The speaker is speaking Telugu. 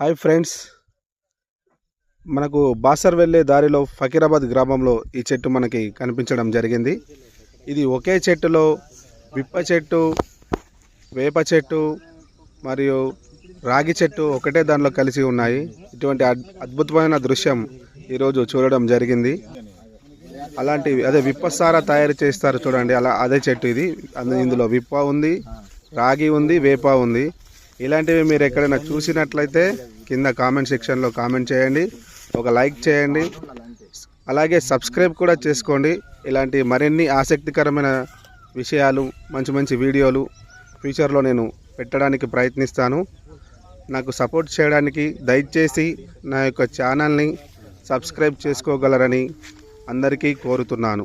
Hi friends. మనకు బాసర్ వెళ్ళే దారిలో ఫకీరాబాద్ గ్రామంలో ఈ చెట్టు మనకి కనిపించడం జరిగింది. ఇది ఒకే చెట్టులో విప్ప చెట్టు వేప చెట్టు మరియు రాగి చెట్టు ఒకటే దానిలో కలిసి ఉన్నాయి. ఇటువంటి అద్- అద్భుతమైన దృశ్యం ఈరోజు చూడడం జరిగింది. అలాంటి అదే విప్పసారా తయారు చేస్తారు చూడండి. అలా అదే చెట్టు ఇది. ఇందులో విప్ప ఉంది రాగి ఉంది వేప ఉంది. ఇలాంటివి మీరు ఎక్కడైనా చూసినట్లయితే కింద కామెంట్ సెక్షన్లో కామెంట్ చేయండి ఒక లైక్ చేయండి అలాగే సబ్స్క్రైబ్ కూడా చేసుకోండి. ఇలాంటి మరిన్ని ఆసక్తికరమైన విషయాలు మంచి మంచి వీడియోలు ఫ్యూచర్లో నేను పెట్టడానికి ప్రయత్నిస్తాను. నాకు సపోర్ట్ చేయడానికి దయచేసి నా యొక్క ఛానల్ని సబ్స్క్రైబ్ చేసుకోగలరని అందరికీ కోరుతున్నాను.